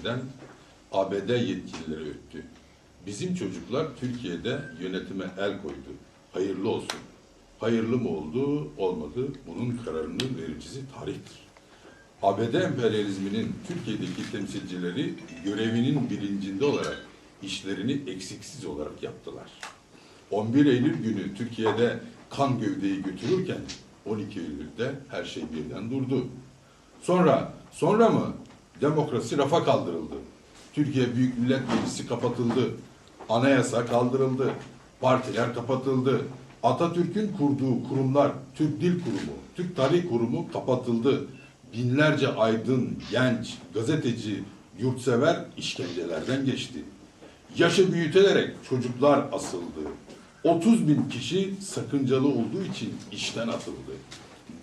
eden ABD yetkilileri öttü. Bizim çocuklar Türkiye'de yönetime el koydu. Hayırlı olsun. Hayırlı mı oldu, olmadı. Bunun kararını vericisi tarihtir. ABD emperyalizminin Türkiye'deki temsilcileri görevinin bilincinde olarak işlerini eksiksiz olarak yaptılar. 11 Eylül günü Türkiye'de kan gövdeyi götürürken 12 Eylül'de her şey birden durdu. Sonra, sonra mı demokrasi rafa kaldırıldı. Türkiye Büyük Millet Meclisi kapatıldı. Anayasa kaldırıldı. Partiler kapatıldı. Atatürk'ün kurduğu kurumlar, Türk Dil Kurumu, Türk Tarih Kurumu kapatıldı. Binlerce aydın, genç, gazeteci, yurtsever işkencelerden geçti. Yaşı büyütülerek çocuklar asıldı. 30 bin kişi sakıncalı olduğu için işten atıldı.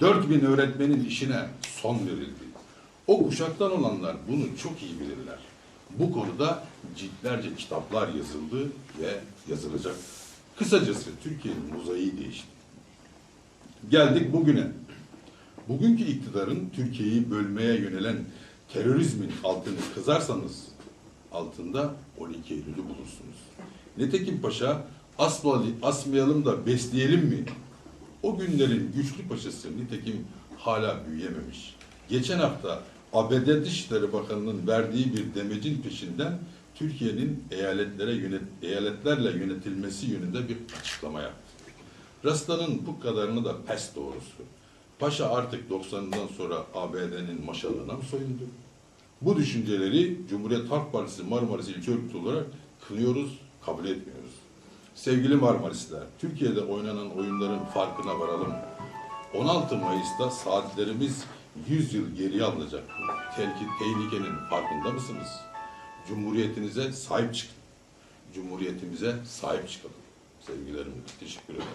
4 bin öğretmenin işine son verildi. O kuşaktan olanlar bunu çok iyi bilirler. Bu konuda ciltlerce kitaplar yazıldı ve yazılacak. Kısacası Türkiye'nin mozaiği değişti. Geldik bugüne. Bugünkü iktidarın Türkiye'yi bölmeye yönelen terörizmin altını kızarsanız altında 12 Eylül'ü bulursunuz. Netekim Paşa asmayalım da besleyelim mi? O günlerin güçlü paşası nitekim hala büyüyememiş. Geçen hafta ABD Dışişleri Bakanı'nın verdiği bir demecin peşinden Türkiye'nin eyaletlere yönet, eyaletlerle yönetilmesi yönünde bir açıklama yaptı. Rasta'nın bu kadarını da pes doğrusu. Paşa artık 90'ından sonra ABD'nin maşalına mı soyundu? Bu düşünceleri Cumhuriyet Halk Partisi Marmaris İlçe Örgütü olarak kınıyoruz, kabul etmiyoruz. Sevgili Marmarisler, Türkiye'de oynanan oyunların farkına varalım. 16 Mayıs'ta saatlerimiz 100 yıl geriye alınacak. Telki, tehlikenin farkında mısınız? Cumhuriyetinize sahip çıkın. Cumhuriyetimize sahip çıkalım. Sevgilerimle teşekkür ederim.